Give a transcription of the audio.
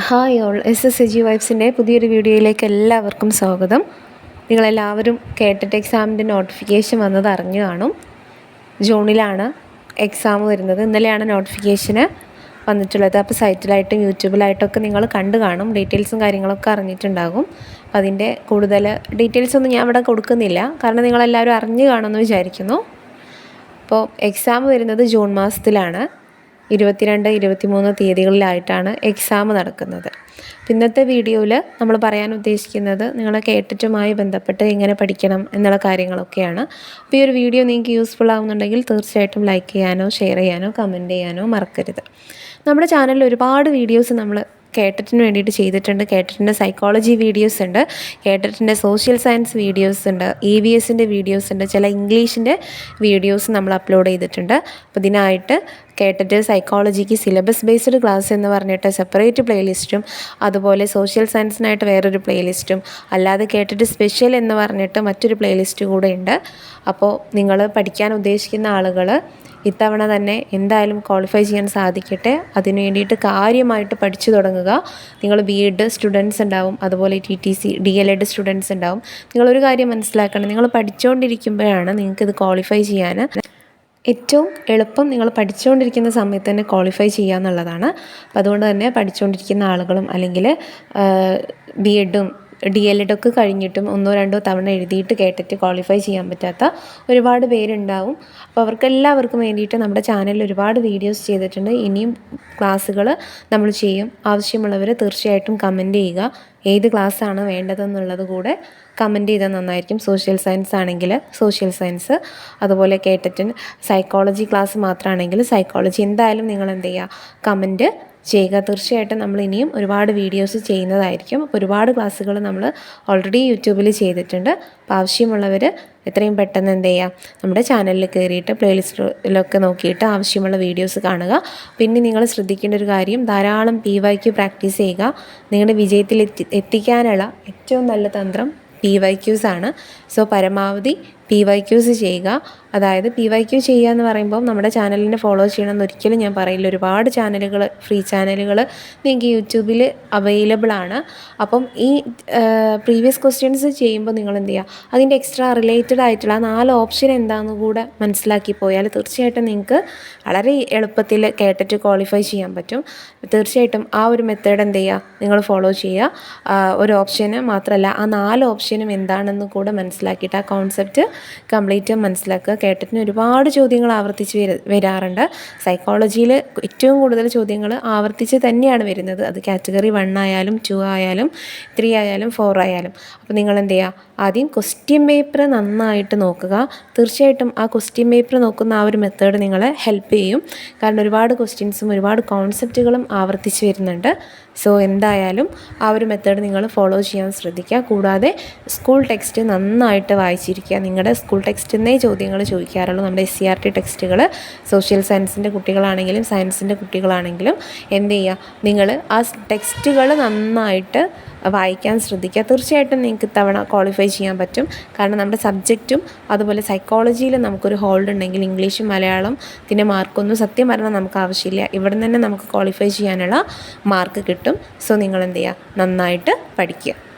Hi all. S S AG വൈബ്സിന്റെ പുതിയൊരു വീഡിയോയിലേക്ക് എല്ലാവർക്കും സ്വാഗതം. നിങ്ങളെല്ലാവരും കേട്ടിട്ട് എക്സാമിന്റെ നോട്ടിഫിക്കേഷൻ വന്നത് അറിഞ്ഞു കാണും. ജൂണിലാണ് എക്സാം വരുന്നത്. ഇന്നലെയാണ് നോട്ടിഫിക്കേഷന് വന്നിട്ടുള്ളത്. അപ്പോൾ സൈറ്റിലായിട്ടും യൂട്യൂബിലായിട്ടൊക്കെ നിങ്ങൾ കണ്ടു കാണും. ഡീറ്റെയിൽസും കാര്യങ്ങളൊക്കെ അറിഞ്ഞിട്ടുണ്ടാകും. അപ്പോൾ അതിന്റെ കൂടുതൽ ഡീറ്റെയിൽസ് ഒന്നും ഞാൻ ഇവിടെ കൊടുക്കുന്നില്ല. കാരണം നിങ്ങളെല്ലാവരും അറിഞ്ഞു കാണുമെന്ന് വിചാരിക്കുന്നു. അപ്പോൾ എക്സാം വരുന്നത് ജൂൺ മാസത്തിലാണ്. ഇരുപത്തിരണ്ട് ഇരുപത്തിമൂന്ന് തീയതികളിലായിട്ടാണ് എക്സാം നടക്കുന്നത്. ഇന്നത്തെ വീഡിയോയിൽ നമ്മൾ പറയാൻ ഉദ്ദേശിക്കുന്നത് നിങ്ങളെ കേട്ടിട്ടുമായി ബന്ധപ്പെട്ട് എങ്ങനെ പഠിക്കണം എന്നുള്ള കാര്യങ്ങളൊക്കെയാണ്. അപ്പോൾ ഈ ഒരു വീഡിയോ നിങ്ങൾക്ക് യൂസ്ഫുൾ ആവുന്നുണ്ടെങ്കിൽ തീർച്ചയായിട്ടും ലൈക്ക് ചെയ്യാനോ ഷെയർ ചെയ്യാനോ കമന്റ് ചെയ്യാനോ മറക്കരുത്. നമ്മുടെ ചാനലിൽ ഒരുപാട് വീഡിയോസ് നമ്മൾ കേട്ടറ്റിന് വേണ്ടിയിട്ട് ചെയ്തിട്ടുണ്ട്. കേട്ടറ്റിന്റെ സൈക്കോളജി വീഡിയോസ് ഉണ്ട്. കേട്ടറ്റിന്റെ സോഷ്യൽ സയൻസ് വീഡിയോസ് ഉണ്ട്. ഇ വി എസിന്റെ വീഡിയോസ് ഉണ്ട്. ചില ഇംഗ്ലീഷിന്റെ വീഡിയോസ് നമ്മൾ അപ്ലോഡ് ചെയ്തിട്ടുണ്ട്. അപ്പോൾ ഇതിനായിട്ട് കേട്ടറ്റ് സൈക്കോളജിക്ക് സിലബസ് ബേസ്ഡ് ക്ലാസ് എന്ന് പറഞ്ഞിട്ട് സെപ്പറേറ്റ് പ്ലേലിസ്റ്റും അതുപോലെ സോഷ്യൽ സയൻസിനായിട്ട് വേറൊരു പ്ലേലിസ്റ്റും അല്ലാതെ കേട്ടിട്ട് സ്പെഷ്യൽ എന്ന് പറഞ്ഞിട്ട് മറ്റൊരു പ്ലേലിസ്റ്റ് കൂടെ ഉണ്ട്. അപ്പോൾ നിങ്ങൾ പഠിക്കാൻ ഉദ്ദേശിക്കുന്ന ആളുകൾ ഇത്തവണ തന്നെ എന്തായാലും ക്വാളിഫൈ ചെയ്യാൻ സാധിക്കട്ടെ. അതിനു വേണ്ടിയിട്ട് കാര്യമായിട്ട് പഠിച്ചു തുടങ്ങുക. നിങ്ങൾ ബി എഡ് സ്റ്റുഡൻസ് ഉണ്ടാവും അതുപോലെ T T C D L Ed students ഉണ്ടാവും. നിങ്ങളൊരു കാര്യം മനസ്സിലാക്കണം. നിങ്ങൾ പഠിച്ചുകൊണ്ടിരിക്കുമ്പോഴാണ് നിങ്ങൾക്കിത് ക്വാളിഫൈ ചെയ്യാൻ. ഏറ്റവും എളുപ്പം നിങ്ങൾ പഠിച്ചുകൊണ്ടിരിക്കുന്ന സമയത്ത് തന്നെ ക്വാളിഫൈ ചെയ്യുക എന്നുള്ളതാണ്. അപ്പം അതുകൊണ്ട് തന്നെ പഠിച്ചുകൊണ്ടിരിക്കുന്ന ആളുകളും അല്ലെങ്കിൽ ബി എഡും ഡി എൽ എഡൊക്കെ കഴിഞ്ഞിട്ടും ഒന്നോ രണ്ടോ തവണ എഴുതിയിട്ട് കേട്ടിട്ട് ക്വാളിഫൈ ചെയ്യാൻ പറ്റാത്ത ഒരുപാട് പേരുണ്ടാവും. അപ്പോൾ അവർക്ക് എല്ലാവർക്കും വേണ്ടിയിട്ട് നമ്മുടെ ചാനലിൽ ഒരുപാട് വീഡിയോസ് ചെയ്തിട്ടുണ്ട്. ഇനിയും ക്ലാസ്സുകൾ നമ്മൾ ചെയ്യും. ആവശ്യമുള്ളവർ തീർച്ചയായിട്ടും കമന്റ് ചെയ്യുക. ഏത് ക്ലാസ്സാണ് വേണ്ടതെന്നുള്ളത് കൂടെ കമന്റ് ചെയ്താൽ നന്നായിരിക്കും. സോഷ്യൽ സയൻസ് ആണെങ്കിൽ സോഷ്യൽ സയൻസ് അതുപോലെ കേട്ടിട്ട് സൈക്കോളജി ക്ലാസ് മാത്രമാണെങ്കിൽ സൈക്കോളജി എന്തായാലും നിങ്ങൾ എന്ത് ചെയ്യുക? കമന്റ് ചെയ്യുക തീർച്ചയായിട്ടും നമ്മൾ ഇനിയും ഒരുപാട് വീഡിയോസ് ചെയ്യുന്നതായിരിക്കും. അപ്പോൾ ഒരുപാട് ക്ലാസ്സുകൾ നമ്മൾ ഓൾറെഡി യൂട്യൂബിൽ ചെയ്തിട്ടുണ്ട്. അപ്പോൾ ആവശ്യമുള്ളവർ എത്രയും പെട്ടെന്ന് എന്ത് ചെയ്യുക നമ്മുടെ ചാനലിൽ കയറിയിട്ട് പ്ലേലിസ്റ്റിലൊക്കെ നോക്കിയിട്ട് ആവശ്യമുള്ള വീഡിയോസ് കാണുക. പിന്നെ നിങ്ങൾ ശ്രദ്ധിക്കേണ്ട ഒരു കാര്യം ധാരാളം പി വൈക്ക് പ്രാക്ടീസ് ചെയ്യുക. നിങ്ങളുടെ വിജയത്തിൽ എത്തി എത്തിക്കാനുള്ള ഏറ്റവും നല്ല തന്ത്രം പി വൈ ക്യൂസ് ആണ്. സോ പരമാവധി പി വൈ ക്യൂസ് ചെയ്യുക. അതായത് പി വൈ ക്യൂ ചെയ്യുക എന്ന് പറയുമ്പോൾ നമ്മുടെ ചാനലിനെ ഫോളോ ചെയ്യണമെന്ന് ഒരിക്കലും ഞാൻ പറയില്ല. ഒരുപാട് ചാനലുകൾ ഫ്രീ ചാനലുകൾ നിങ്ങൾക്ക് യൂട്യൂബിൽ അവൈലബിൾ ആണ്. അപ്പം ഈ പ്രീവിയസ് ക്വസ്റ്റ്യൻസ് ചെയ്യുമ്പോൾ നിങ്ങൾ എന്ത് ചെയ്യുക? അതിന്റെ എക്സ്ട്രാ റിലേറ്റഡ് ആയിട്ടുള്ള നാല് ഓപ്ഷൻ എന്താണെന്ന് കൂടെ മനസ്സിലാക്കി പോയാൽ തീർച്ചയായിട്ടും നിങ്ങൾക്ക് വളരെ എളുപ്പത്തിൽ കേട്ടിട്ട് ക്വാളിഫൈ ചെയ്യാൻ പറ്റും. തീർച്ചയായിട്ടും ആ ഒരു മെത്തേഡ് എന്ത് ചെയ്യുക? നിങ്ങൾ ഫോളോ ചെയ്യുക. ഒരു ഓപ്ഷന് മാത്രമല്ല ആ നാല് ഓപ്ഷനും എന്താണെന്ന് കൂടെ മനസ്സിലാക്കിയിട്ട് ആ കോൺസെപ്റ്റ് കംപ്ലീറ്റ് മനസ്സിലാക്കുക. കേട്ടിട്ട് ഒരുപാട് ചോദ്യങ്ങൾ ആവർത്തിച്ച് വരാറുണ്ട്. സൈക്കോളജിയിൽ ഏറ്റവും കൂടുതൽ ചോദ്യങ്ങൾ ആവർത്തിച്ച് തന്നെയാണ് വരുന്നത്. അത് കാറ്റഗറി വൺ ആയാലും ടു ആയാലും ത്രീ ആയാലും ഫോർ ആയാലും. അപ്പോൾ നിങ്ങൾ എന്ത് ചെയ്യുക ആദ്യം ക്വസ്റ്റ്യൻ പേപ്പർ നന്നായിട്ട് നോക്കുക. തീർച്ചയായിട്ടും ആ ക്വസ്റ്റ്യൻ പേപ്പർ നോക്കുന്ന ആ ഒരു മെത്തേഡ് നിങ്ങളെ ഹെൽപ്പ് ചെയ്യും. കാരണം ഒരുപാട് ക്വസ്റ്റ്യൻസും ഒരുപാട് കോൺസെപ്റ്റുകളും ആവർത്തിച്ച് വരുന്നുണ്ട്. സോ എന്തായാലും ആ ഒരു മെത്തേഡ് നിങ്ങൾ ഫോളോ ചെയ്യാൻ ശ്രദ്ധിക്കുക. കൂടാതെ സ്കൂൾ ടെക്സ്റ്റ് നന്നായിട്ട് വായിച്ചിരിക്കുക. നിങ്ങളുടെ സ്കൂൾ ടെക്സ്റ്റിൽ നിന്നേ ചോദ്യങ്ങൾ ചോദിക്കാറുള്ളൂ. നമ്മുടെ എസ് സി ആർ ടി ടെക്സ്റ്റുകൾ സോഷ്യൽ സയൻസിന്റെ കുട്ടികളാണെങ്കിലും സയൻസിന്റെ കുട്ടികളാണെങ്കിലും എന്ത് ചെയ്യുക? നിങ്ങൾ ആ ടെക്സ്റ്റുകൾ നന്നായിട്ട് വായിക്കാൻ ശ്രദ്ധിക്കുക. തീർച്ചയായിട്ടും നിങ്ങൾക്ക് ഇത്തവണ ക്വാളിഫൈ ചെയ്യാൻ പറ്റും. കാരണം നമ്മുടെ സബ്ജക്റ്റും അതുപോലെ സൈക്കോളജിയിൽ നമുക്കൊരു ഹോൾഡ് ഉണ്ടെങ്കിൽ ഇംഗ്ലീഷും മലയാളം പിന്നെ മാർക്കൊന്നും സത്യം പറഞ്ഞാൽ നമുക്ക് ആവശ്യമില്ല. ഇവിടെ തന്നെ നമുക്ക് ക്വാളിഫൈ ചെയ്യാനുള്ള മാർക്ക് കിട്ടും. സോ നിങ്ങൾ എന്ത് ചെയ്യുക? നന്നായിട്ട് പഠിക്കുക.